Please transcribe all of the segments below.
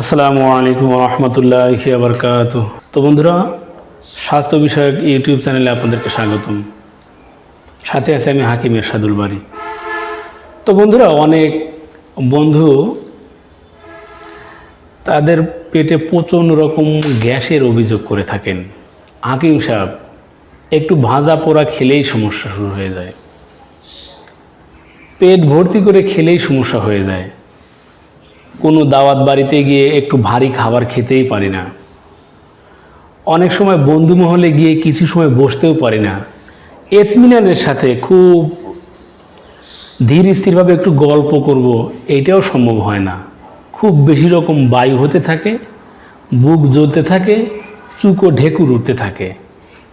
আসসালামু আলাইকুম রহমতুল্লাহ আবরকাত তো বন্ধুরা, স্বাস্থ্য বিষয়ক ইউটিউব চ্যানেলে আপনাদেরকে স্বাগতম। সাথে আছে আমি হাকিম এরশাদুল বাড়ি তো বন্ধুরা, অনেক বন্ধু তাদের পেটে প্রচণ্ড রকম গ্যাসের অভিযোগ করে থাকেন। হাকিম সাহেব, একটু ভাজা পোড়া খেলেই সমস্যা শুরু হয়ে যায়। পেট ভর্তি করে খেলেই সমস্যা হয়ে যায়। কোনো দাওয়াত বাড়িতে গিয়ে একটু ভারী খাবার খেতেই পারি না। অনেক সময় বন্ধু মহলে গিয়ে কিছু সময় বসতেও পারি না। এতমিনানের সাথে খুব ধীর স্থিরভাবে একটু গল্প করব, এটাও সম্ভব হয় না। খুব বেশি রকম বায়ু হতে থাকে, বুক জ্বলতে থাকে, চুকো ঢেকুর উঠতে থাকে।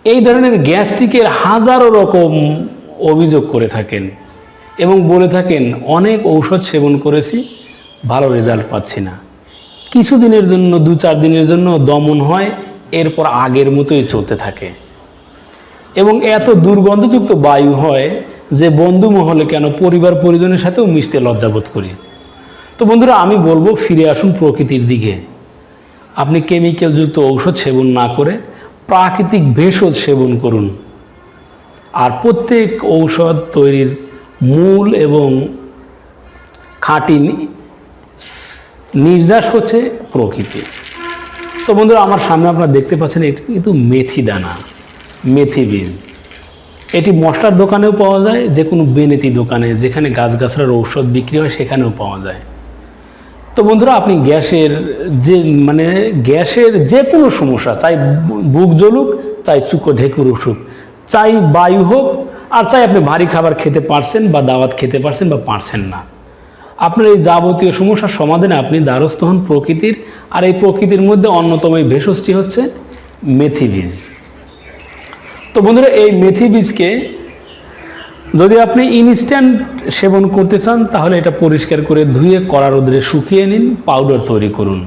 এই ধরনের গ্যাস্ট্রিকের হাজারো রকম অভিযোগ করে থাকেন এবং বলে থাকেন, অনেক ঔষধ সেবন করেছি ভালো রেজাল্ট পাচ্ছি না। কিছুদিনের জন্য, দু চার দিনের জন্য দমন হয়, এরপর আগের মতোই চলতে থাকে। এবং এত দুর্গন্ধযুক্ত বায়ু হয় যে বন্ধু মহলে কেন পরিবার পরিজনের সাথেও মিশতে লজ্জাবোধ করি। তো বন্ধুরা, আমি বলব, ফিরে আসুন প্রকৃতির দিকে। আপনি কেমিক্যালযুক্ত ঔষধ সেবন না করে প্রাকৃতিক ভেষজ সেবন করুন। আর প্রত্যেক ঔষধ তৈরির মূল এবং খাঁটি নির্যাস হচ্ছে প্রকৃতি। তো বন্ধুরা, আমার সামনে আপনারা দেখতে পাচ্ছেন, এটি কিন্তু মেথি দানা, মেথি বীজ। এটি মশলার দোকানেও পাওয়া যায় যে কোনো বেনেতি দোকানে, যেখানে গাছগাছড়ার ঔষধ বিক্রি হয়, সেখানেও পাওয়া যায়। তো বন্ধুরা, আপনি গ্যাসের যে মানে গ্যাসের যে কোনো সমস্যা, চাই বুক জ্বলুক, চাই চুকো ঢেকুর উঠুক, চাই বায়ু হোক, আর চাই আপনি ভারী খাবার খেতে পারছেন বা দাওয়াত খেতে পারছেন বা পারছেন না। আপনার এই যাবতীয় সমস্যার সমাধানে আপনি দ্বারস্থ হন প্রকৃতির, আর এই প্রকৃতির মধ্যে অন্যতম এই ভেষজটি হচ্ছে মেথি বীজ। তো বন্ধুরা, এই মেথি বীজকে যদি আপনি ইনস্ট্যান্ট সেবন করতে চান, তাহলে এটা পরিষ্কার করে ধুয়ে কড়া রোদ্রে শুকিয়ে নিন পাউডার তৈরি করুন।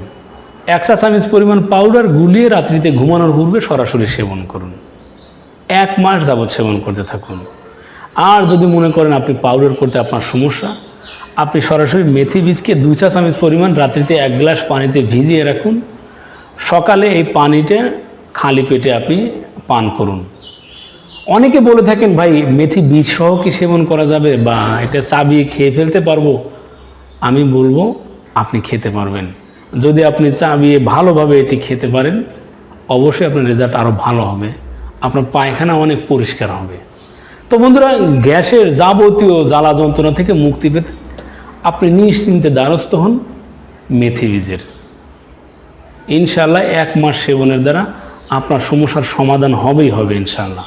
এক চা পরিমাণ পাউডার গুলিয়ে রাত্রিতে ঘুমানোর পূর্বে সরাসরি সেবন করুন। এক মাস যাবৎ সেবন করতে থাকুন। আর যদি মনে করেন আপনি পাউডার করতে আপনার সমস্যা আপনি সরাসরি মেথি বীজকে দুই চা চামচ পরিমাণ রাত্রিতে এক গ্লাস পানিতে ভিজিয়ে রাখুন। সকালে এই পানিটা খালি পেটে আপনি পান করুন। অনেকে বলে থাকেন, ভাই, মেথি বীজ সহ কি সেবন করা যাবে? বা, এটা চাবিয়ে খেয়ে ফেলতে পারব? আমি বলব, আপনি খেতে পারবেন। যদি আপনি চাবিয়ে ভালোভাবে এটি খেতে পারেন, অবশ্যই আপনার রেজাল্ট আরও ভালো হবে। আপনার পায়খানা অনেক পরিষ্কার হবে। তো বন্ধুরা, গ্যাসের যাবতীয় জ্বালা যন্ত্রণা থেকে মুক্তি পেতে আপনি নিশ্চিন্তে দ্বারস্থ হন মেথি বীজের ইনশাল্লাহ এক মাস সেবনের দ্বারা আপনার সমস্যার সমাধান হবেই, হবে ইনশাল্লাহ